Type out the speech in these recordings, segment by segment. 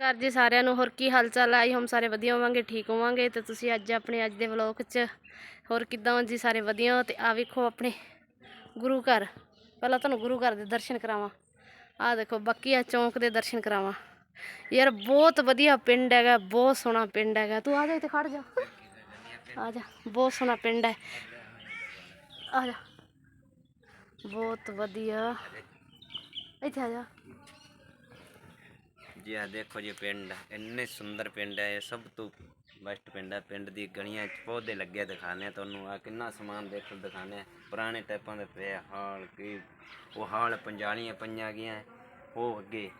ਘਰ ਜੀ ਸਾਰਿਆਂ ਨੂੰ ਹੋਰ ਕੀ ਹਾਲ ਚਾਲ ਆਈ ਹਮ ਸਾਰੇ ਵਧੀਆ ਹੋਵਾਂਗੇ, ਠੀਕ ਹੋਵਾਂਗੇ। ਤੇ ਤੁਸੀਂ ਅੱਜ ਆਪਣੇ, ਅੱਜ ਦੇ ਵਲੌਗ 'ਚ ਹੋਰ ਕਿੱਦਾਂ ਹੋ ਜੀ? ਸਾਰੇ ਵਧੀਆ ਹੋ? ਤੇ ਆ ਵੇਖੋ ਆਪਣੇ ਗੁਰੂ ਘਰ। ਪਹਿਲਾਂ ਤੁਹਾਨੂੰ ਗੁਰੂ ਘਰ ਦੇ ਦਰਸ਼ਨ ਕਰਾਵਾਂ। ਆ ਦੇਖੋ ਬੱਕੀਆ ਚੌਂਕ ਦੇ ਦਰਸ਼ਨ ਕਰਾਵਾਂ। ਯਾਰ, ਬਹੁਤ ਵਧੀਆ ਪਿੰਡ ਹੈਗਾ, ਬਹੁਤ ਸੋਹਣਾ ਪਿੰਡ ਹੈਗਾ। ਤੂੰ ਆ ਜਾ, ਇੱਥੇ ਖੜ ਜਾ। ਆ ਜਾ, ਬਹੁਤ ਸੋਹਣਾ ਪਿੰਡ ਹੈ। ਆ ਜਾ। ਬਹੁਤ ਵਧੀਆ। ਇੱਥੇ ਆ ਜਾ। ਜੀ ਆ ਦੇਖੋ ਜੀ ਪਿੰਡ ਇੰਨੇ ਸੁੰਦਰ ਪਿੰਡ ਹੈ ਇਹ ਸਭ ਤੋਂ ਬੈਸਟ ਪਿੰਡ ਹੈ। ਪਿੰਡ ਦੀ ਗਲੀਆਂ 'ਚ ਪੌਦੇ ਲੱਗੇ ਦਿਖਾਣੇ ਆ ਤੁਹਾਨੂੰ ਆ ਕਿੰਨਾ ਸਮਾਨ ਦੇਖੋ ਦਿਖਾਣੇ ਆ। ਪੁਰਾਣੇ ਟਾਈਪਾਂ ਦੇ ਪਏ ਆ, ਹਾਲ ਕੀ ਉਹ ਹਾਲ ਪੰਜਾਲੀਆਂ ਪਈਆਂ ਗਈਆਂ ਉਹ ਅੱਗੇ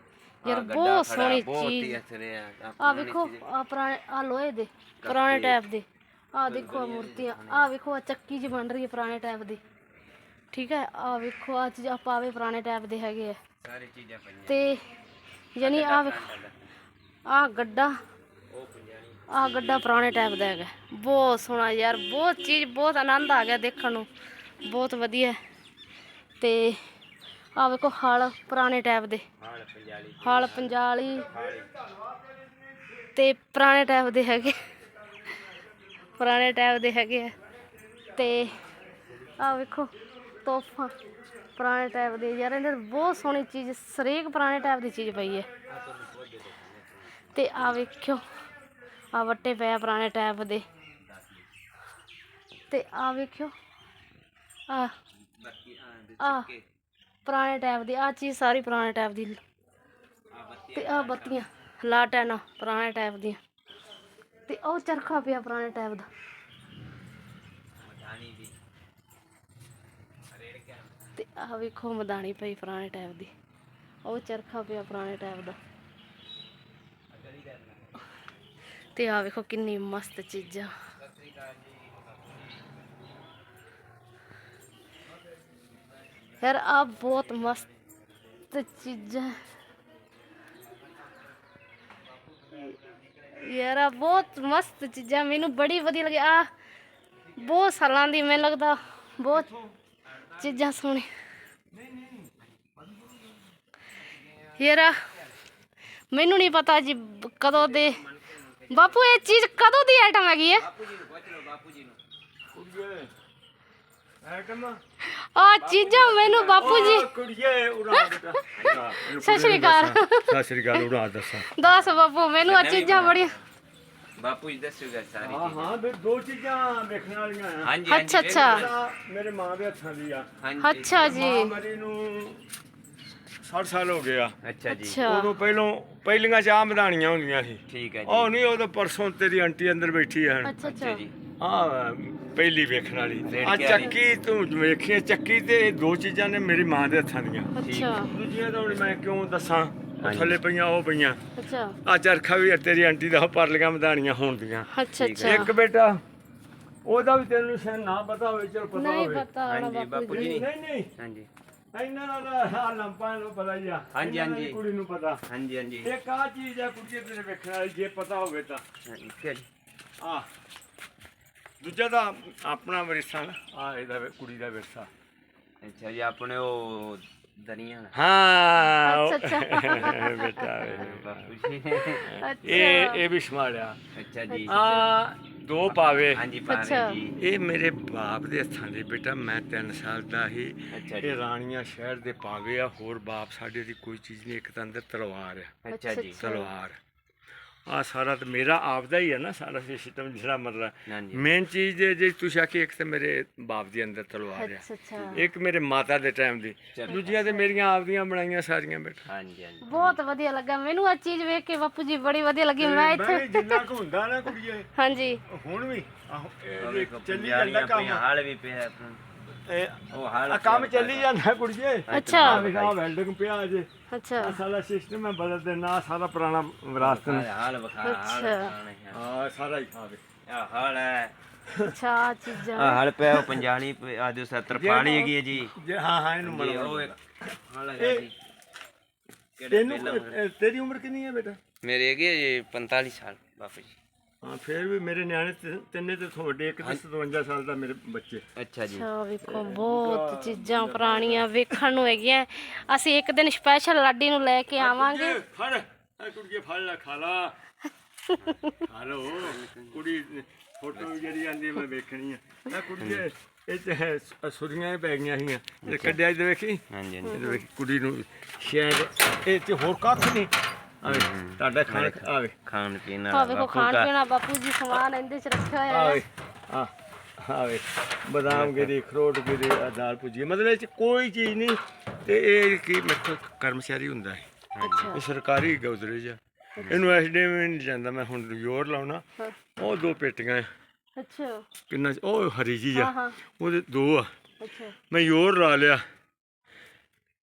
ਯਾਰ, ਬਹੁਤ ਸੋਹਣੀ ਚੀਜ਼। ਆ ਆ ਵੇਖੋ। ਆ ਪੁਰਾਣੇ ਆ ਲੋਹੇ ਦੇ ਪੁਰਾਣੇ ਟਾਈਪ ਦੇ। ਆ ਦੇਖੋ ਆਹ ਮੂਰਤੀਆਂ ਆ ਵੇਖੋ ਆ ਚੱਕੀ ਜੀ ਬਣ ਰਹੀ ਹੈ ਪੁਰਾਣੇ ਟਾਈਪ ਦੀ। ਠੀਕ ਹੈ ਆ ਵੇਖੋ ਆ ਚੀਜ਼ ਆ ਪਾਵੇ ਪੁਰਾਣੇ ਟਾਈਪ ਦੇ ਹੈਗੇ ਆ। ਸਾਰੀ ਚੀਜ਼ਾਂ ਪਈਆਂ। ਤੇ ਯਾਨੀ ਆ ਵੇਖੋ। ਆ ਗੱਡਾ। ਆ ਗੱਡਾ ਪੁਰਾਣੇ ਟਾਈਪ ਦਾ ਹੈਗਾ। ਬਹੁਤ ਸੋਹਣਾ ਯਾਰ ਬਹੁਤ ਚੀਜ਼ ਬਹੁਤ ਆਨੰਦ ਆ ਗਿਆ ਦੇਖਣ ਨੂੰ। ਬਹੁਤ ਵਧੀਆ। ਤੇ ਆ ਵੇਖੋ ਹਲ ਪੁਰਾਣੇ ਟਾਈਪ ਦੇ। ਹਾਲ ਪੰਜਾਲੀ। ਤੇ ਪੁਰਾਣੇ ਟਾਈਪ ਦੇ ਹੈਗੇ। ਪੁਰਾਣੇ ਟਾਈਪ ਦੇ ਹੈਗੇ ਆ। ਤੇ ਆ ਵੇਖੋ ਤੋਹਫਾ। ਪੁਰਾਣੇ ਟਾਈਪ ਦੇ ਯਾਰ ਇਹਨਾਂ ਬਹੁਤ ਸੋਹਣੀ ਚੀਜ਼ ਸਰੇਕ ਪੁਰਾਣੇ ਟਾਈਪ ਦੀ ਚੀਜ਼ ਪਈ ਹੈ। ਤੇ ਆ ਵੇਖਿਓ ਆ ਵੱਟੇ ਪਏ ਪੁਰਾਣੇ ਟਾਈਪ ਦੇ। ਤੇ ਆ ਵੇਖਿਓ ਆ ਬਾਕੀ ਆ ਪੁਰਾਣੇ ਟਾਈਪ ਦੀ ਆ ਚੀਜ਼ ਸਾਰੀ ਪੁਰਾਣੇ ਟਾਈਪ ਦੀ। ਆ ਬੱਤੀ ਤੇ ਆ ਬੱਤੀਆਂ ਲਾਟੈਨਾ ਪੁਰਾਣੇ ਟਾਈਪ ਦੀਆਂ। ਤੇ ਉਹ ਚਰਖਾ ਪਿਆ ਪੁਰਾਣੇ ਟਾਈਪ ਦਾ ਮਧਾਣੀ ਦੀ ਰੇੜ ਕੇ ਆਹ ਵੇਖੋ ਮਦਾਨੀ ਪਈ ਪੁਰਾਣੇ ਟਾਈਪ ਦੀ। ਉਹ ਚਰਖਾ ਪਿਆ ਪੁਰਾਣੇ ਟਾਈਪ ਦਾ। ਤੇ ਆ ਵੇਖੋ ਕਿੰਨੀ ਮਸਤ ਚੀਜ਼ਾਂ। ਯਾਰ ਆ ਬਹੁਤ ਮਸਤ ਚੀਜ਼ਾਂ। ਯਾਰ ਆ ਬਹੁਤ ਮਸਤ ਚੀਜ਼ਾਂ। ਮੈਨੂੰ ਬੜੀ ਵਧੀਆ ਲੱਗੀ। ਆ ਬਹੁਤ ਸਾਲਾਂ ਦੀ ਮੈਨੂੰ ਲੱਗਦਾ। ਬਹੁਤ ਚੀਜ਼ਾਂ ਸੋਹਣੀਆਂ। ਯਾਰ ਮੈਨੂੰ ਨਹੀਂ ਪਤਾ ਜੀ ਕਦੋਂ ਦੇ। ਬਾਪੂ ਇਹ ਚੀਜ਼ ਕਦੋਂ ਦੀ ਆਈਟਮ ਹੈਗੀ ਹੈ ਬਾਪੂ ਜੀ ਨੂੰ ਪੁੱਛ ਲਓ ਬਾਪੂ ਜੀ ਨੂੰ ਐਟਮ ਆ ਚੀਜ਼ਾਂ ਮੈਨੂੰ ਬਾਪੂ ਜੀ। ਕੁੜੀਏ ਉਡਾ ਬੇਟਾ ਸਤਿ ਸ਼੍ਰੀ ਅਕਾਲ। ਸਤਿ ਸ਼੍ਰੀ ਅਕਾਲ ਉਡਾ ਦੱਸਾਂ। ਦੱਸ ਬਾਪੂ ਮੈਨੂੰ ਆ ਚੀਜ਼ਾਂ ਬੜੀਆਂ ਬਾਪੂ ਜੀ ਦੱਸੂਗਾ ਸਾਰੀ ਹਾਂ ਹਾਂ ਵੀ ਦੋ ਚੀਜ਼ਾਂ ਵੇਖਣ ਵਾਲੀਆਂ ਆ। ਹਾਂਜੀ ਹਾਂਜੀ ਅੱਛਾ, ਅੱਛਾ। ਪਹਿਲਾ ਮੇਰੇ ਮਾਂ ਦੇ ਹੱਥਾਂ ਦੀ ਆ। ਹਾਂਜੀ। ਅੱਛਾ ਜੀ। ਮਾਂ ਮਰੀ ਨੂੰ 60 ਸਾਲ ਹੋ ਗਏ ਆ ਅੱਛਾ ਜੀ। ਅੱਛਾ। ਉਦੋਂ ਪਹਿਲੋਂ ਪਹਿਲੀਆਂ ਚਾਹ ਮਧਾਣੀਆਂ ਹੁੰਦੀਆਂ ਸੀ। ਠੀਕ ਹੈ ਜੀ। ਉਹ ਨਹੀਂ ਉਦੋਂ ਪਰਸੋਂ ਤੇਰੀ ਆਂਟੀ ਅੰਦਰ ਬੈਠੀ ਆ ਅੱਛਾ ਅੱਛਾ। ਅੱਛਾ ਜੀ। ਆ ਪਹਿਲੀ ਵੇਖਣ ਵਾਲੀ। ਰੇੜਕੇ ਆ ਵਾਲੀ। ਚੱਕੀ ਤੂੰ ਵੇਖੀ ਚੱਕੀ ਤੇ ਇਹ ਦੋ ਚੀਜ਼ਾਂ ਨੇ ਮੇਰੀ ਮਾਂ ਦੇ ਹੱਥਾਂ ਦੀਆਂ। ਅੱਛਾ। ਦੂਜੀਆਂ ਤਾਂ ਹੁਣ ਮੈਂ ਕਿਉਂ ਦੱਸਾਂ? ਉਹ। ਥੱਲੇ ਪਈਆਂ ਉਹ ਪਈਆਂ। ਅੱਛਾ। ਆ ਚਰਖਾ ਵੀ ਤੇਰੀ ਆਂਟੀ ਦਾ ਪਰਲੀਆਂ ਮਧਾਣੀਆਂ ਹੋਣ ਦੀਆਂ। ਅੱਛਾ ਅੱਛਾ। ਇੱਕ ਬੇਟਾ ਉਹਦਾ ਵੀ ਤੈਨੂੰ ਸ਼ਾਇਦ ਨਾ ਪਤਾ ਹੋਵੇ ਚਲ ਪਤਾ ਨਹੀਂ ਹੋਵੇ। ਪਤਾ ਹੋਣਾ ਹਾਂਜੀ, ਬਾਪੂ ਜੀ। ਨਹੀਂ ਨਹੀਂ। ਹਾਂਜੀ। ਇਹਨਾਂ ਦਾ ਆ ਲੰਪਾਂ ਨੂੰ ਪਤਾ ਹੀ ਆ। ਹਾਂਜੀ, ਹਾਂਜੀ। ਕੁੜੀ ਨੂੰ ਪਤਾ। ਹਾਂਜੀ ਹਾਂਜੀ। ਇੱਕ ਆ ਚੀਜ਼ ਆ ਕੁੜੀ ਤੇਰੇ ਵੇਖਣ ਵਾਲੀ ਜੇ ਪਤਾ ਹੋਵੇ ਤਾਂ। ਹਾਂਜੀ, ਠੀਕ ਹੈ ਜੀ। ਆ। ਦੂਜਾ ਦਾ ਆਪਣਾ ਵਿਰਸਾ ਆ ਇਹਦਾ ਕੁੜੀ ਦਾ ਵਿਰਸਾ। ਅੱਛਾ ਜੀ ਆਪਣੇ ਉਹ ਦਰੀਆਂ ਹਾਂ ਅੱਛਾ, ਅੱਛਾ। ਬੇਟਾ ਬਾਪੂ ਜੀ ਅੱਛਾ ਇਹ ਇਹ ਵੀ ਸਮਾੜਿਆ ਅੱਛਾ ਜੀ ਆ ਦੋ ਪਾਵੇ ਹਾਂਜੀ ਅੱਛਾ। ਪਾਰੇ ਜੀ ਇਹ ਮੇਰੇ ਬਾਪ ਦੇ ਹੱਥਾਂ ਦੇ ਬੇਟਾ ਮੈਂ 3 ਸਾਲ ਦਾ ਹੀ ਅੱਛਾ ਜੀ ਇਹ ਰਾਣੀਆਂ ਸ਼ਹਿਰ ਦੇ ਪਾਵੇ ਆ ਹੋਰ ਬਾਪ ਸਾਡੇ ਦੀ ਕੋਈ ਚੀਜ਼ ਨਹੀਂ ਇੱਕ ਤਾਂ ਅੰਦਰ ਤਲਵਾਰ ਆ ਅੱਛਾ ਜੀ ਅੱਛਾ। ਤਲਵਾਰ ਆ ਸਾਰਾ ਤਾਂ ਮੇਰਾ ਆਪਦਾ ਹੀ ਹੈ ਨਾ ਸਾਰਾ ਸਿਸਟਮ ਜਿਹੜਾ ਮਤਲਬ ਮੇਨ ਚੀਜ਼ ਜੇ ਜੇ ਤੁਸੀਂ ਆਖੀ ਇੱਕ ਤਾਂ ਮੇਰੇ ਬਾਪ ਦੇ ਅੰਦਰ ਤਲਵਾਰ ਆ। ਇੱਕ ਮੇਰੇ ਮਾਤਾ ਦੇ ਟਾਈਮ ਦੀ। ਦੂਜੀਆਂ ਤੇ ਮੇਰੀਆਂ ਆਪਦੀਆਂ ਬਣਾਈਆਂ ਸਾਰੀਆਂ ਬੇਟਾ ਹਾਂਜੀ ਹਾਂਜੀ। ਬਹੁਤ ਵਧੀਆ ਲੱਗਾ ਮੈਨੂੰ ਆ ਚੀਜ਼ ਵੇਖ ਕੇ ਬਾਪੂ ਜੀ ਬੜੀ ਵਧੀਆ ਲੱਗੀ ਮੈਂ ਇੱਥੇ ਜਿੰਨਾ ਕੁ ਹੁੰਦਾ ਨਾ ਕੁੜੀਏ ਹਾਂਜੀ। ਹੁਣ ਵੀ ਚੱਲੀ ਜਾਂਦਾ ਕੰਮ। ਹਾਲ ਵੀ ਪਿਆ ਆਪਣਾ। ਇਹ ਉਹ ਹਾਲ ਆ ਕੰਮ ਚੱਲੀ ਜਾਂਦਾ ਕੁੜੀਏ। ਅੱਛਾ। ਆ ਵੈਲਡਿੰਗ ਪਿਆ ਅਜੇ ਅੱਛਾ। ਆ ਸਾਰਾ ਸਿਸਟਮ ਹੈ ਬਦਲ ਦੇ ਨਾ ਸਾਰਾ ਪੁਰਾਣਾ ਵਿਰਾਸਤ ਨੂੰ। ਹਾਲ ਵਿਖਾ ਹਾਲ ਅੱਛਾ। ਆ। ਆ ਸਾਰਾ ਹੀ ਖਾਵੇ ਆਹ ਹਾਲ ਹੈ। ਅੱਛਾ ਆਹ ਚੀਜ਼ਾਂ ਆ ਹਾਲ ਪਿਆ ਉਹ ਪੰਜਾਲੀ ਆ ਜੋ 70 ਪਾਲੀ ਹੈਗੀ ਹੈ ਜੀ। ਜੇ ਹਾਂ ਹਾਂ ਇਹਨੂੰ ਉਹ ਇੱਕ ਹਾਲ ਹੈਗਾ ਜੀ। ਕਿਹੜੇ ਤੈਨੂੰ ਪਹਿਲਾਂ ਇਹ- ਤੇਰੀ ਉਮਰ ਕਿੰਨੀ ਹੈ ਬੇਟਾ? ਮੇਰੇ ਹੈਗੇ ਜੀ 45 ਸਾਲ ਬਾਪੂ ਜੀ। ਹਾਂ ਫਿਰ ਵੀ ਮੇਰੇ ਨਿਆਣੇ ਤਿ- ਤਿੰਨੇ ਤੇ ਤੁਹਾਡੇ ਇੱਕ ਤੇ 57 ਸਾਲ ਦਾ ਮੇਰੇ ਬੱਚੇ। ਅੱਛਾ ਜੀ। ਅੱਛਾ ਵੇਖੋ ਬਹੁਤ ਚੀਜ਼ਾਂ ਪੁਰਾਣੀਆਂ ਵੇਖਣ ਨੂੰ ਹੈਗੀਆਂ। ਅਸੀਂ ਇੱਕ ਦਿਨ ਸਪੈਸ਼ਲ ਲਾਡੀ ਨੂੰ ਲੈ ਕੇ ਆਵਾਂਗੇ। ਫੜ। ਆ ਕੁੜੀਏ ਫੜ ਲੈ ਖਾ ਲਾ। ਖਾ ਲੋ ਕੁੜੀ ਫੋਟੋ ਜਿਹੜੀ ਆਂਦੀ ਹੈ ਮੈਂ ਵੇਖਣੀ ਆ। ਆ ਕੁੜੀਏ ਇਹ ਚ ਹੈ ਸ- ਸੁਰੀਆਂ ਹੀ ਪੈ ਗਈਆਂ ਸੀਗੀਆਂ। ਇਹ ਕੱਢਿਆ ਇਹਦੇ ਵੇਖੀ। ਹਾਂਜੀ ਹਾਂਜੀ। ਇਹਦੇ ਵੇਖੀ ਕੁੜੀ ਨੂੰ ਸ਼ਾਇਦ ਇਹ ਤੇ ਹੋਰ ਕੱਖ ਨਹੀਂ। ਆਵੇ ਤੁਹਾਡਾ ਖਾਣ ਆਵੇ ਖਾਣ ਪੀਣ ਆ ਵਾਲਾ ਵੇਖੋ ਬਾਪੂ ਖਾਣ ਦਾ ਪੀਣਾ ਬਾਪੂ ਜੀ ਸਮਾਨ ਇਹਦੇ ਚ ਰੱਖਿਆ ਹੋਇਆ ਆਵੇ ਹੈ। ਆ ਆਵੇ ਬਦਾਮ ਗਿਰੀ ਖਰੋਟ ਗਿਰੀ ਆ ਦਾਲ ਭੁਜੀ ਮਤਲਬ ਇਹ ਚ ਕੋਈ ਚੀਜ਼ ਨਹੀਂ ਤੇ ਇਹ ਕੀ ਮੇਰੇ ਕਰਮਚਾਰੀ ਹੁੰਦਾ ਹੈ। ਅੱਛਾ। ਇਹ ਸਰਕਾਰੀ ਗੌਦਰੇਜ ਆ। ਇਹਨੂੰ ਐਸਡੀਐਮ ਨਹੀਂ ਜਾਂਦਾ ਮੈਂ ਹੁਣ ਜ਼ੋਰ ਲਾਉਣਾ। ਹਾਂ। ਉਹ ਦੋ ਪੇਟੀਆਂ ਆ। ਅੱਛਾ। ਕਿੰਨਾ ਉਹ ਹਰੀ ਜੀ ਆ। ਹਾਂ ਉਹਦੇ ਦੋ ਆ। ਅੱਛਾ। ਮੈਂ ਜ਼ੋਰ ਲਾ ਲਿਆ।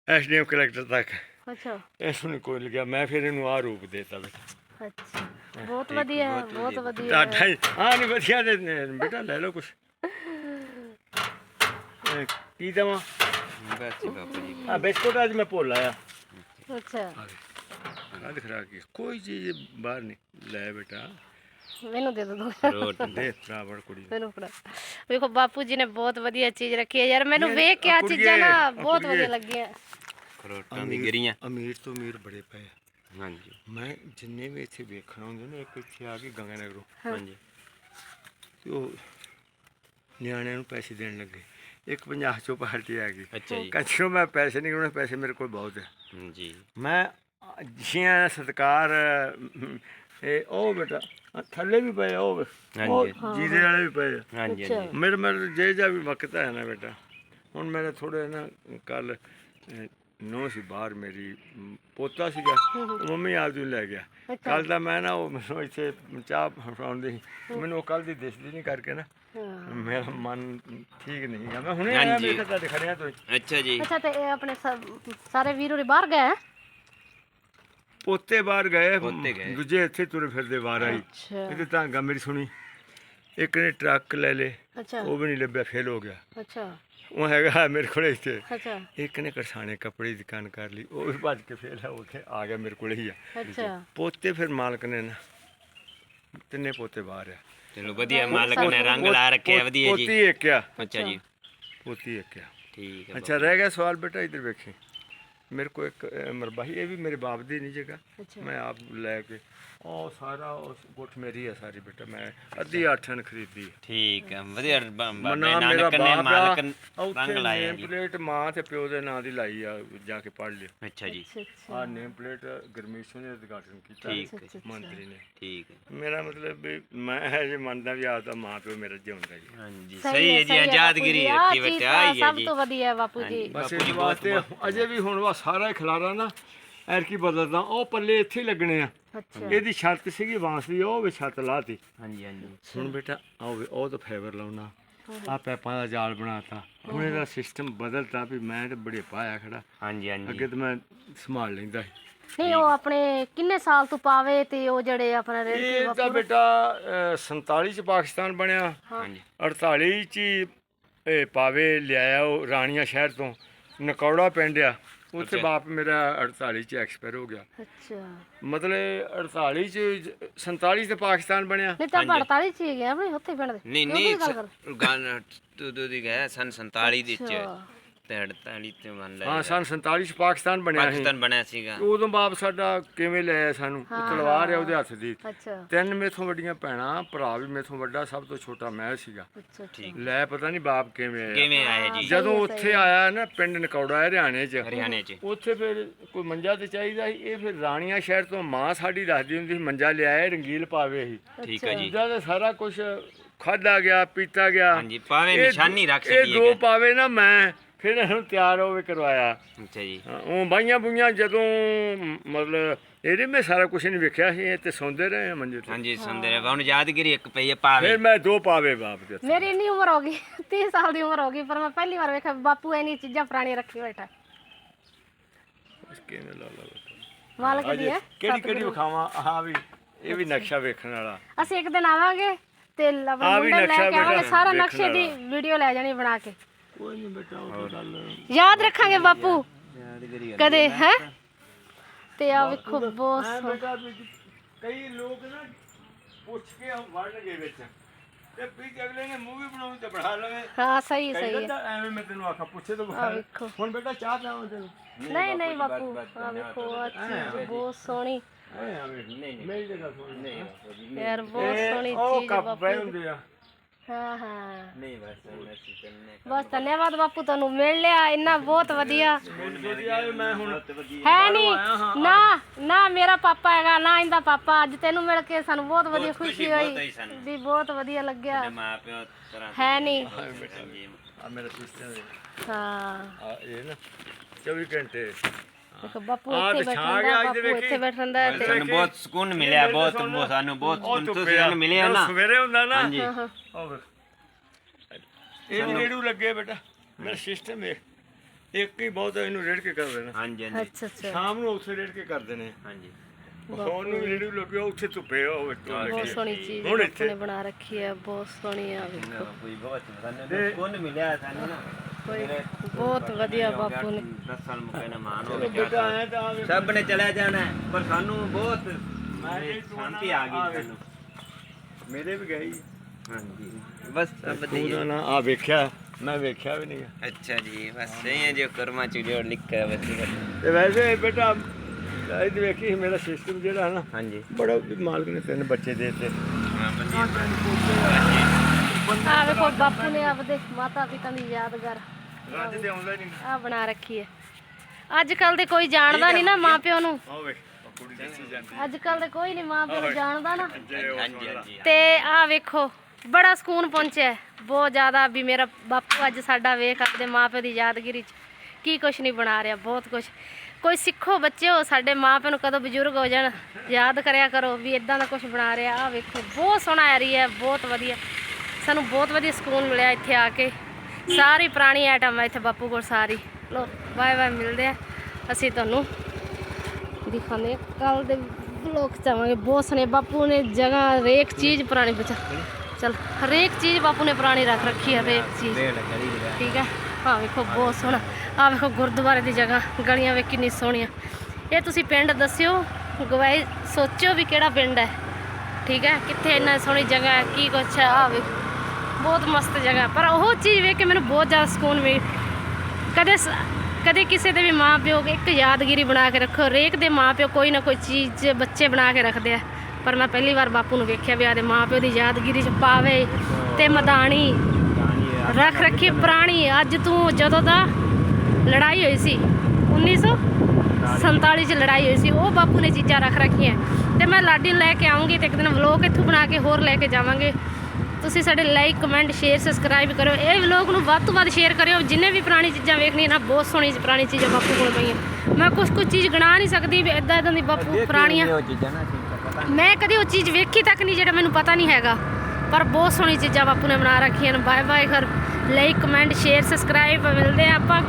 ਐਸਡੀਐਮ ਕਲੈਕਟਰ ਤੱਕ। ਅੱਛਾ। ਇਸ ਨੂੰ ਕੋਈ ਲੱਗਿਆ ਮੈਂ ਫਿਰ ਇਹਨੂੰ ਆ ਰੂਪ ਦੇਤਾ ਬੇਟਾ। ਅੱਛਾ ਬਹੁਤ ਵਧੀਆ ਹੈ, ਬਹੁਤ ਵਧੀਆ। ਟਾਟਾ ਹੈ। ਨਹੀਂ ਵਧੀਆ ਦੇ ਬੇਟਾ ਲੈ ਲਓ ਕੁਛ। ਇਹ ਕੀ ਦਵਾਂ? ਬਾਪੂ ਜੀ। ਆ ਬਿਸਕੁਟ ਅੱਜ ਮੈਂ ਭੁੱਲ ਆਇਆ। ਅੱਛਾ। ਆ ਦਿਖ ਰਿਹਾ ਕੀ। ਕੋਈ ਚੀਜ਼ ਬਾਹਰ ਨਹੀਂ ਲੈ ਬੇਟਾ। ਮੈਨੂੰ ਦੇ ਦੋ ਰੋਟ ਦੇ ਭਰਾਵੜ ਕੁੜੀ ਨੂੰ। ਮੈਨੂੰ ਫੜਾ। ਵੇਖੋ ਬਾਪੂ ਜੀ ਨੇ ਬਹੁਤ ਵਧੀਆ ਚੀਜ਼ ਰੱਖੀ ਹੈ ਯਾਰ। ਮੈਨੂੰ ਵੇਖ ਕੇ ਆ ਕੁੜੀਏ, ਚੀਜ਼ਾਂ ਨਾ ਆ ਬਹੁਤ ਕੁੜੀਏ। ਵਧੀਆ ਲੱਗੀਆਂ। ਖਰੋਟਾਂ ਦੀ ਗਿਰੀਆਂ। ਅਮੀਰ ਤੋਂ ਅਮੀਰ ਬੜੇ ਪਏ ਆ। ਹਾਂਜੀ। ਮੈਂ ਜਿੰਨੇ ਵੀ ਇੱਥੇ ਵੇਖਣ ਆਉਂਦੇ ਨੇ ਇੱਕ ਇੱਥੇ ਆ ਕੇ ਗੰਗਾ ਨਗਰੋਂ। ਹਾਂਜੀ। ਤੇ ਉਹ ਨਿਆਣਿਆਂ ਨੂੰ ਪੈਸੇ ਦੇਣ ਲੱਗੇ। ਇੱਕ 50 ਚੋਂ ਪਾਰਟੀ ਆ ਗਈ। ਅੱਛਾ ਜੀ। ਕੱਚੋ ਮੈਂ ਪੈਸੇ ਨਹੀਂ ਕਰਾਉਣੇ ਪੈਸੇ ਮੇਰੇ ਕੋਲ ਬਹੁਤ ਹੈ ਜੀ। ਮੈਂ ਜੀਆਂ ਸਤਕਾਰ ਅਮ, ਇਹ ਉਹ ਬੇਟਾ ਥੱਲੇ ਵੀ ਪਏ ਆ, ਉਹ ਉਹ ਹਾਂਜੀ। ਜੀਰੇ ਵਾਲੇ ਵੀ ਪਏ ਆ। ਹਾਂਜੀ ਅੱਛਾ। ਹਾਂਜੀ। ਮੇਰੇ ਮੇਰੇ ਜੇ ਜਾ ਵੀ ਵਕਤ ਹੈ ਨਾ ਬੇਟਾ। ਹੁਣ ਮੇਰੇ ਥੋੜੇ ਨਾ ਕੱਲ ਨੋ ਸੀ ਬਾਹਰ ਮੇਰੀ ਪੋਤਾ ਸੀਗਾ ਮੰਮੀ ਆਪ ਜੀ ਲੈ ਗਿਆ ਕੱਲ ਦਾ ਮੈਂ ਨਾ ਉਹ ਮੈਨੂੰ ਇੱਥੇ ਚਾਹ ਫੜਾਉਂਦੀ। ਮੈਨੂੰ ਕੱਲ ਦੀ ਦਿਸਦੀ ਨਹੀਂ ਕਰਕੇ ਨਾ ਹਾਂ ਮੇਰਾ ਮਨ ਠੀਕ ਨਹੀਂ ਗਾ ਮੈਂ ਹੁਣੇ ਆਇਆ। ਮੇਰੇ ਤੁਹਾਡੇ ਖੜਿਆ ਤੋਂ ਹੀ। ਅੱਛਾ ਜੀ ਅੱਛਾ ਤੇ ਇਹ ਆਪਣੇ ਸਾਰੇ ਵੀਰ ਉਰੇ ਬਾਹਰ ਗਏ ਹੈ? ਪੋਤੇ ਬਾਹਰ ਗਏ। ਦੂਜੇ ਇੱਥੇ ਤੁਰੇ ਫਿਰਦੇ ਬਾਹਰ ਆਈ ਇਹਦੇ ਤਾਂ ਗਾ ਮੇਰੀ ਸੁਣੀ ਇੱਕ ਨੇ ਟਰੱਕ ਲੈ ਲੇ ਉਹ ਵੀ ਨਹੀਂ ਲੱਭਿਆ ਫੇਲ ਹੋ ਗਿਆ ਅੱਛਾ ਉਹ ਹੈਗਾ ਮੇਰੇ ਕੋਲ ਇੱਥੇ। ਅੱਛਾ। ਇੱਕ ਨੇ ਕਰਸਾਣੇ ਕੱਪੜੇ ਦੀ ਦੁਕਾਨ ਕਰ ਲਈ ਉਹ ਵੀ ਭੱਜ ਕੇ ਫੇਲ ਹੈ ਉੱਥੇ ਆ ਗਿਆ ਮੇਰੇ ਕੋਲ ਹੀ ਆ। ਅੱਛਾ। ਪੋਤੇ ਫਿਰ ਮਾਲਕ ਨੇ ਨਾ ਤਿੰਨੇ ਪੋਤੇ ਬਾਹਰ ਆ। ਚਲੋ ਵਧੀਆ ਮਾਲਕ ਨੇ ਰੰਗ ਲਾ ਰੱਖਿਆ ਵਧੀਆ ਜੀ। ਪੋਤੀ ਇੱਕ ਆ। ਅੱਛਾ ਜੀ। ਪੋਤੀ ਇੱਕ ਆ। ਠੀਕ ਹੈ ਅੱਛਾ ਰਹਿ ਗਿਆ ਸਵਾਲ ਬੇਟਾ ਇੱਧਰ ਵੇਖੀ। ਮੇਰੇ ਕੋ ਇੱਕ ਅਹ, ਮਰਬਾਹੀ ਇਹ ਵੀ ਮੇਰੇ ਬਾਪ ਦੀ ਨਹੀਂ ਜਗ੍ਹਾ। ਅੱਛਾ। ਮੈਂ ਆਪ ਲੈ ਕੇ ਉਹ ਸਾਰਾ ਉਸ ਗੁੱਠ ਮੇਰੀ ਹੈ ਸਾਰੀ ਬੇਟਾ ਮੈਂ ਅੱਧੀ ਆਠਣ ਖਰੀਦੀ। ਠੀਕ ਹੈ ਵਧੀਆ ਮਨਾ ਮੇਰਾ ਨਾਨਕ ਨੇ ਬਾਪ ਰੰਗ ਲਾਇਆ ਨੇਮ ਜੀ। ਪਲੇਟ ਮਾਂ ਤੇ ਪਿਓ ਦੇ ਨਾਂ ਦੀ ਲਾਈ ਆ ਜਾ ਕੇ ਪੜ੍ਹ ਲਿਓ। ਅੱਛਾ ਜੀ। ਆ ਨੇਮ ਪਲੇਟ ਗਰਮੀਸ਼ੋ ਨੇ ਉਦਘਾਟਨ ਕੀਤਾ। ਮੰਤਰੀ ਨੇ। ਠੀਕ ਹੈ ਮੇਰਾ ਮਤਲਬ ਵੀ ਮੈਂ ਇਹ ਜੇ ਮੰਨਦਾ ਵੀ ਆਪਦਾ ਮਾਂ ਪਿਓ ਮੇਰਾ ਜਿਉਂਦਾ ਜੀ ਹਾਂਜੀ ਸਹੀ ਹੈ ਜੀ ਆਜ਼ਾਦਗਿਰੀ ਰੱਖੀ ਤਾਂ ਆਈ ਹੈ ਸਭ ਜੀ। ਤੋਂ ਵਧੀਆ ਬਾਪੂ ਜੀ। ਬਾਪੂ ਜੀ ਬਹੁਤ ਵਾਸਤੇ ਅਜੇ ਵੀ ਹੁਣ ਵਾ ਸਾਰਾ ਹੀ ਖਲਾਰਾ ਨਾ ਐਰ ਕੀ ਬਦਲਦਾ। ਉਹ ਪੱਲੇ ਇੱਥੇ ਹੀ ਲੱਗਣੇ ਆ। ਅੱਛਾ। ਇਹਦੀ ਛੱਤ ਸੀਗੀ ਬਾਂਸ ਦੀ ਉਹ ਵੀ ਛੱਤ ਲਾਤੀ। ਹਾਂਜੀ ਹਾਂਜੀ। ਹੁਣ ਬੇਟਾ ਆਓ ਵੀ ਉਹ ਤਾਂ ਫਾਈਬਰ ਲਾਉਣਾ। ਆ ਪੈਪਾਂ ਦਾ ਜਾਲ ਬਣਾਤਾ। ਹੁਣ ਇਹਦਾ ਸਿਸਟਮ ਬਦਲਤਾ ਵੀ ਮੈਂ ਤੇ ਬੜੇ ਪਾਇਆ ਖੜਾ। ਹਾਂਜੀ ਹਾਂਜੀ। ਅੱਗੇ ਤਾਂ ਮੈਂ ਸੰਭਾਲ ਲੈਂਦਾ ਸੀ। ਨਹੀਂ ਉਹ ਆਪਣੇ ਕਿੰਨੇ ਸਾਲ ਤੋਂ ਪਾਵੇ ਤੇ ਉਹ ਜਿਹੜੇ ਆਪਣਾ ਰੇੜਕੇ ਇਹ ਤਾਂ ਬੇਟਾ ਅਹ, 47 ਚ ਪਾਕਿਸਤਾਨ ਬਣਿਆ। ਹਾਂਜੀ। 48 ਚ ਹੀ ਇਹ ਪਾਵੇ ਲਿਆਇਆ ਉਹ ਰਾਣੀਆਂ ਸ਼ਹਿਰ ਤੋਂ। ਨਕੌੜਾ ਪਿੰਡ ਆ। ਉੱਥੇ ਬਾਪ ਮੇਰਾ 48 ਚ ਐਕਸਪਾਇਰ ਹੋ ਗਿਆ। ਅੱਛਾ। ਮਤਲਬ 48 ਚ 47 ਤੇ ਪਾਕਿਸਤਾਨ ਬਣਿਆ। ਨਹੀਂ ਤਾਂ ਆਪਾਂ 48 ਚ ਹੀ ਗਏ ਆਪਣੇ ਉੱਥੇ ਪਿੰਡ ਦੇ। ਨਹੀਂ ਨਹੀਂ ਗੱਲ ਕਰ। ਗਾਨ ਤੂੰ ਤੂੰ ਦੀ ਗਿਆ ਸਨ 47 ਦੇ ਵਿੱਚ। ਅੱਛਾ। ਤੇ 48 ਤੇ ਮੰਨ ਹਾਂ ਲੈ ਸਨ 47 ਚ ਪਾਕਿਸਤਾਨ ਬਣਿਆ ਸੀ। ਪਾਕਿਸਤਾਨ ਬਣਿਆ ਸੀਗਾ। ਉਦੋਂ ਬਾਪ ਸਾਡਾ ਕਿਵੇਂ ਲਿਆਇਆ ਸਾਨੂੰ? ਉਹ ਤਲਵਾਰ ਹੈ ਉਹਦੇ ਹੱਥ ਦੀ। ਅੱਛਾ। ਤਿੰਨ ਮੇਥੋਂ ਵੱਡੀਆਂ ਭੈਣਾਂ ਭਰਾ ਵੀ ਮੇਥੋਂ ਵੱਡਾ ਸਭ ਤੋਂ ਛੋਟਾ ਮੈਂ ਸੀਗਾ। ਅੱਛਾ ਅੱਛਾ। ਠੀਕ। ਲੈ ਪਤਾ ਨਹੀਂ ਬਾਪ ਕਿਵੇਂ ਆਇਆ। ਕਿਵੇਂ ਆਏ ਜੀ? ਜਦੋਂ ਉੱਥੇ ਆਇਆ ਨਾ ਪਿੰਡ ਨਕੌੜਾ ਹਰਿਆਣੇ 'ਚ। ਹਰਿਆਣੇ ਚ। ਉੱਥੇ ਫਿਰ ਕੋਈ ਮੰਜਾ ਤੇ ਚਾਹੀਦਾ ਸੀ ਇਹ ਫਿਰ ਰਾਣੀਆਂ ਸ਼ਹਿਰ ਤੋਂ ਮਾਂ ਸਾਡੀ ਦੱਸਦੀ ਹੁੰਦੀ ਸੀ ਮੰਜਾ ਲਿਆਏ ਰੰਗੀਲ ਪਾਵੇ ਸੀ ਠੀਕ ਹੈ ਜੀ। ਜਦ ਸਾਰਾ ਕੁਝ ਖਾਦਾ ਗਿਆ ਪੀਤਾ ਗਿਆ। ਹਾਂਜੀ ਇਹ ਨਿਸ਼ਾਨੀ ਰੱਖ ਇਹ ਸਕੀਏ ਦੋ ਪਾਵੇ ਨਾ ਮੈਂ ਫਿਰ ਇਹਨੂੰ ਤਿਆਰ ਹੋਵੇ ਕਰਵਾਇਆ। ਅੱਛਾ ਜੀ। ਹਾਂ, ਉਹ ਬਾਈਆਂ ਬੁਈਆਂ ਜਦੋਂ ਮਤਲਬ ਇਹਦੇ ਮੈਂ ਸਾਰਾ ਕੁਝ ਨਹੀਂ ਵੇਖਿਆ ਸੀ ਇਹ ਤੇ ਸੌਂਦੇ ਰਹੇ ਮੰਜੇ ਤੇ। ਹਾਂਜੀ ਸੁੰਦਰ ਹੈ ਹੁਣ ਯਾਦਗਿਰੀ ਇੱਕ ਪਈ ਹੈ ਪਾਵੇ ਫਿਰ ਮੈਂ ਦੋ ਪਾਵੇ ਬਾਪ ਦੇ ਹੱਥ। ਮੇਰੀ ਇੰਨੀ ਉਮਰ ਹੋ ਗਈ 30 ਸਾਲ ਦੀ ਉਮਰ ਹੋ ਗਈ ਪਰ ਮੈਂ ਪਹਿਲੀ ਵਾਰ ਵੇਖਿਆ ਬਾਪੂ ਐਨੀ ਚੀਜ਼ਾਂ ਪੁਰਾਣੀਆਂ ਰੱਖੀ ਬੈਠਾ। ਕਿਵੇਂ ਲਾ ਲਾ ਲਾ। ਮਾਲਕ ਦੀ ਹੈ ਕਿਹੜੀ ਕਿਹੜੀ ਵਿਖਾਵਾਂ? ਆਹ ਵੀ ਇਹ ਵੀ ਨਕਸ਼ਾ ਵੇਖਣ ਵਾਲਾ। ਅਸੀਂ ਇੱਕ ਦਿਨ ਆਵਾਂਗੇ ਤੇ ਆਹ ਵੀ ਮੁੰਡੇ ਲੈ ਕੇ ਆਵਾਂਗੇ ਸਾਰਾ ਨਕਸ਼ੇ ਦੀ ਵੀਡੀਓ ਲੈ ਜਾਣੀ ਬਣਾ ਕੇ। ਕੋਈ ਨਹੀਂ ਬੇਟਾ ਉਹ ਤਾਂ ਗੱਲ ਯਾਦ ਰੱਖਾਂਗੇ ਬਾਪੂ। ਕਦੇ ਹੈ? ਤੇ ਆ ਵੇਖੋ ਬਹੁਤ ਐਂ ਸੋਹਣਾ। ਬੇਟਾ ਵੀ ਕਈ ਲੋਕ ਨਾ ਪੁੱਛ ਕੇ ਵੜਨਗੇ ਵਿੱਚ। ਤੇ ਵੀ ਅਗਲੇ ਨੇ ਮੂਵੀ ਬਣਾਉਣੀ ਤੇ ਬਣਾ ਲਵੇ। ਹਾਂ ਸਹੀ ਸਹੀ ਹੈ। ਤਾਂ ਐਵੇਂ ਮੈਂ ਤੈਨੂੰ ਆਖਾਂ ਪੁੱਛੇ ਤਾਂ ਆ ਵੇਖੋ। ਹੁਣ ਬੇਟਾ ਚਾਹ ਪਿਆਵਾਂ ਤੈਨੂੰ? ਨਹੀਂ ਨਹੀਂ ਬਾਪੂ ਆ ਵੇਖੋ ਆ ਚੀਜ਼ ਬਹੁਤ ਸੋਹਣੀ। ਓਏ ਆਵੇਂ ਮੇਰੀ ਜਗ੍ਹਾ ਸੁਣ ਨਹੀਂ ਯਾਰ ਬਹੁਤ ਸੋਹਣੀ ਉਹ ਚੀਜ਼ ਕੱਪ ਬਾਪੂ ਪਏ ਹੁੰਦੇ ਆ। ਹਾਂ ਹਾਂ ਨਹੀਂ ਬਸ ਧੰਨਵਾਦ ਬਾਪੂ ਤੁਹਾਨੂੰ ਮਿਲ ਲਿਆ ਇੰਨਾ ਬਹੁਤ ਵਧੀਆ। ਵਧੀਆ ਮੈਂ ਹੁਣ ਹੈ ਨਹੀਂ ਨਾ ਨਾ ਮੇਰਾ ਪਾਪਾ ਹੈਗਾ ਨਾ ਇਹਦਾ ਪਾਪਾ। ਅੱਜ ਤੈਨੂੰ ਮਿਲ ਕੇ ਸਾਨੂੰ ਬਹੁਤ ਵਧੀਆ ਖੁਸ਼ੀ ਹੋਈ। ਵੀ ਬਹੁਤ ਵਧੀਆ ਲੱਗਿਆ। ਤਰ੍ਹਾਂ ਹੈ ਨਹੀਂ। ਆ ਮੇਰਾ ਸਿਸਟਰ ਹਾਂ। ਆ ਇਹ ਨਾ 24 ਘੰਟੇ। ਦੇਖੋ ਬਾਪੂ ਛਾ ਬੈਠਾ ਗਿਆ ਹੁੰਦਾ ਬਾਪੂ। ਇੱਥੇ ਬੈਠਾ ਹੁੰਦਾ ਹੈ ਤੇ ਸਾਨੂੰ ਬਹੁਤ ਸਕੂਨ ਮਿਲਿਆ ਬਹੁਤ ਸਾਨੂੰ ਬਹੁਤ ਸਕੂਨ ਤੁਸੀਂ ਸਾਨੂੰ ਮਿਲਿਆ ਨਾ। ਸਵੇਰੇ ਹੁੰਦਾ ਨਾ। ਹਾਂਜੀ। ਉਹ ਵੇਖ। ਇਹ ਵੀ ਰੇੜੂ ਲੱਗੇ ਬੇਟਾ। ਮੇਰਾ ਸਿਸਟਮ ਹੈ ਇੱਕ ਹੀ ਬਹੁਤ ਹੈ, ਇਹਨੂੰ ਰੇੜ ਕੇ ਕਰ ਦੇਣਾ ਹਾਂਜੀ ਹਾਂਜੀ। ਅੱਛਾ ਅੱਛਾ। ਸ਼ਾਮ ਨੂੰ ਉੱਥੇ ਰੇੜ ਕੇ ਕਰ ਦੇਣੇ ਹਾਂਜੀ। ਸੌਣ ਨੂੰ ਰੇੜੂ ਲੱਗੇ ਉੱਥੇ ਧੁੱਪੇ ਉਹ ਬਹੁਤ ਸੋਹਣੀ ਚੀਜ਼ ਹੁਣ ਇੱਥੇ। ਬਣਾ ਰੱਖੀ ਹੈ ਬਹੁਤ ਸੋਹਣੀ ਆ ਵੇਖੋ। ਕੋਈ ਬਹੁਤ। ਸਾਨੂੰ ਸਕੂਨ ਮਿਲਿਆ ਸਾਨੂੰ ਨਾ। ਕੋਈ ਬਹੁਤ ਵਧੀਆ ਬਾਪੂ ਨੇ। 10 ਸਾਲ ਮੁਕੇ ਨਾ ਮਾਨ ਹੋ ਬੇਟਾ ਆਇਆ ਤਾਂ ਆ ਵੇਖ। ਸਭ ਨੇ ਚਲਿਆ ਜਾਣਾ ਪਰ ਸਾਨੂੰ ਬਹੁਤ ਸ਼ਾਂਤੀ ਆ ਗਈ ਸਾਨੂੰ। ਮੇਰੇ ਵੀ ਗਈ। ਹਾਂਜੀ। ਬਸ ਸਭ ਵਧੀਆ ਨਾ ਆ ਵੇਖਿਆ ਮੈਂ ਵੇਖਿਆ ਵੀ ਨਹੀਂ ਅੱਛਾ ਜੀ ਬਸ ਸਹੀ ਹੈ ਜੋ ਕਰਮਾ ਚ ਜੋ ਲਿਖਿਆ ਬਸ ਤੇ ਵੈਸੇ ਬੇਟਾ ਇਹ ਵੇਖੀ ਮੇਰਾ ਸਿਸਟਮ ਜਿਹੜਾ ਨਾ ਹਾਂਜੀ। ਬੜਾ ਮਾਲਕ ਨੇ ਤਿੰਨ ਬੱਚੇ ਦੇ ਦਿੱਤੇ। ਹਾਂ ਵਧੀਆ। ਆ ਵੇਖੋ ਬਾਪੂ ਨੇ ਆਪਦੇ ਮਾਤਾ ਪਿਤਾ ਦੀ ਯਾਦਗਾਰ ਰੱਜ ਤੇ ਆਉਂਦਾ ਨਹੀਂ। ਆ ਬਣਾ ਰੱਖੀ ਹੈ। ਅੱਜ ਕੱਲ ਦੇ ਕੋਈ ਜਾਣਦਾ ਨਹੀਂ ਨਾ ਮਾਂ ਪਿਓ ਨੂੰ। ਆ ਵੇਖ ਉਹ ਕੁੜੀ ਦੱਸੀ ਜਾਂਦੀ ਅੱਜ ਕੱਲ ਦੇ ਕੋਈ ਨਹੀਂ ਮਾਂ ਪਿਓ ਨੂੰ ਜਾਣਦਾ ਨਾ। ਜੇ ਉਹ ਹਾਂਜੀ ਹਾਂਜੀ ਤੇ ਆ ਵੇਖੋ ਬੜਾ ਸਕੂਨ ਪਹੁੰਚਿਆ ਹੈ, ਬਹੁਤ ਜ਼ਿਆਦਾ ਵੀ ਮੇਰਾ ਬਾਪੂ ਅੱਜ ਸਾਡਾ ਵੇਖ ਆਪਣੇ ਮਾਪਿਓ ਦੀ ਯਾਦਗਿਰੀ ਚ ਕੀ ਕੁਛ ਨਹੀਂ ਬਣਾ ਰਿਹਾ ਬਹੁਤ ਕੁਛ। ਕੋਈ ਸਿੱਖੋ ਬੱਚਿਓ ਸਾਡੇ ਮਾਪਿਆਂ ਨੂੰ ਕਦੋਂ ਬਜ਼ੁਰਗ ਹੋ ਜਾਣ ਯਾਦ ਕਰਿਆ ਕਰੋ ਵੀ ਇਦਾਂ ਦਾ ਕੁਛ ਬਣਾ ਰਿਹਾ। ਆ ਵੇਖੋ ਬਹੁਤ ਸੋਹਣਾ ਏਰੀਆ ਹੈ ਬਹੁਤ ਵਧੀਆ। ਸਾਨੂੰ ਬਹੁਤ ਵਧੀਆ ਸਕੂਨ ਮਿਲਿਆ ਇੱਥੇ ਆ ਕੇ। ਸਾਰੀ ਪੁਰਾਣੀ ਆਈਟਮ ਹੈ ਇੱਥੇ ਬਾਪੂ ਕੋਲ ਸਾਰੀ। ਲੋ ਬਾਏ ਬਾਏ ਮਿਲਦੇ ਆ। ਅਸੀਂ ਤੁਹਾਨੂੰ ਦਿਖਾਉਂਦੇ ਕੱਲ ਦੇ ਵਲੋਗ ਚ ਆਵਾਂਗੇ। ਬਹੁਤ ਸੋਹਣੇ ਬਾਪੂ ਨੇ ਜਗ੍ਹਾ ਹਰੇਕ ਚੀਜ਼ ਪੁਰਾਣੀ ਬਚਾ ਚਲ ਹਰੇਕ ਚੀਜ਼ ਬਾਪੂ ਨੇ ਪੁਰਾਣੀ ਰੱਖ ਰੱਖੀ ਹੈ ਹਰੇਕ ਚੀਜ਼। ਠੀਕ ਹੈ ਆ ਵੇਖੋ ਬਹੁਤ ਸੋਹਣਾ। ਆ ਵੇਖੋ ਗੁਰਦੁਆਰੇ ਦੀ ਜਗ੍ਹਾ। ਗਲੀਆਂ ਵੇ ਕਿੰਨੀ ਸੋਹਣੀਆਂ। ਇਹ ਤੁਸੀਂ ਪਿੰਡ ਦੱਸਿਓ ਗਵਾਈ ਸੋਚਿਓ ਵੀ ਕਿਹੜਾ ਪਿੰਡ ਹੈ। ਠੀਕ ਹੈ? ਕਿੱਥੇ ਇੰਨਾ ਸੋਹਣੀ ਜਗ੍ਹਾ ਹੈ ਕੀ ਕੁਛ ਹੈ? ਆ ਵੇਖ। ਬਹੁਤ ਮਸਤ ਜਗ੍ਹਾ। ਪਰ ਉਹ ਚੀਜ਼ ਵੇਖ ਕੇ ਮੈਨੂੰ ਬਹੁਤ ਜ਼ਿਆਦਾ ਸਕੂਨ ਮਿਲ। ਕਦੇ ਕਦੇ ਕਿਸੇ ਦੇ ਵੀ ਮਾਂ ਪਿਓ ਇੱਕ ਯਾਦਗਿਰੀ ਬਣਾ ਕੇ ਰੱਖੋ। ਹਰੇਕ ਦੇ ਮਾਂ ਪਿਓ ਕੋਈ ਨਾ ਕੋਈ ਚੀਜ਼ ਬੱਚੇ ਬਣਾ ਕੇ ਰੱਖਦੇ ਆ। ਪਰ ਮੈਂ ਪਹਿਲੀ ਵਾਰ ਬਾਪੂ ਨੂੰ ਵੇਖਿਆ ਵੀ ਆਦੇ ਮਾਂ ਪਿਓ ਦੀ ਯਾਦਗਿਰੀ ਚ ਪਾਵੇ ਤੇ ਮਦਾਨੀ। ਰੱਖ ਰੱਖੀ ਪੁਰਾਣੀ। ਅੱਜ ਤੂੰ ਜਦੋਂ ਦਾ ਲੜਾਈ ਹੋਈ ਸੀ 1947 ਚ ਲੜਾਈ ਹੋਈ ਸੀ ਉਹ ਬਾਪੂ ਨੇ ਚੀਜ਼ਾਂ ਰੱਖ ਰੱਖੀਆਂ। ਤੇ ਮੈਂ ਲਾਡੀ ਨੂੰ ਲੈ ਕੇ ਆਉਂਗੀ ਤੇ ਇੱਕ ਦਿਨ ਵਲੋਗ ਇੱਥੋਂ ਬਣਾ ਕੇ ਹੋਰ ਲੈ ਕੇ ਜਾਵਾਂਗੇ। ਤੁਸੀਂ ਸਾਡੇ ਲਾਈਕ ਕਮੈਂਟ ਸ਼ੇਅਰ ਸਬਸਕ੍ਰਾਈਬ ਕਰਿਓ। ਇਹ ਵਲੋਗ ਨੂੰ ਵੱਧ ਤੋਂ ਵੱਧ ਸ਼ੇਅਰ ਕਰਿਓ। ਜਿੰਨੇ ਵੀ ਪੁਰਾਣੀ ਚੀਜ਼ਾਂ ਵੇਖਣੀਆਂ ਨਾ ਬਹੁਤ ਸੋਹਣੀ ਪੁਰਾਣੀ ਚੀਜ਼ਾਂ ਬਾਪੂ ਕੋਲ ਪਈਆਂ। ਮੈਂ ਕੁਝ ਕੁਝ ਚੀਜ਼ ਗਣਾ ਨਹੀਂ ਸਕਦੀ ਵੀ ਇਦਾਂ ਇਦਾਂ ਦੀ ਬਾਪੂ ਪੁਰਾਣੀਆਂ। ਮੈਂ ਕਦੇ ਉਹ ਚੀਜ਼ ਵੇਖੀ ਤੱਕ ਨਹੀਂ ਜਿਹੜਾ ਮੈਨੂੰ ਪਤਾ ਨਹੀਂ ਹੈਗਾ। ਪਰ ਬਹੁਤ ਸੋਹਣੀ ਚੀਜ਼ਾਂ ਬਾਪੂ ਨੇ ਬਣਾ ਰੱਖੀਆਂ ਨੇ। ਬਾਏ ਬਾਏ ਕਰ ਲਾਈਕ ਕਮੈਂਟ ਸ਼ੇਅਰ ਸਬਸਕ੍ਰਾਈਬ ਮਿਲਦੇ ਆਪਾਂ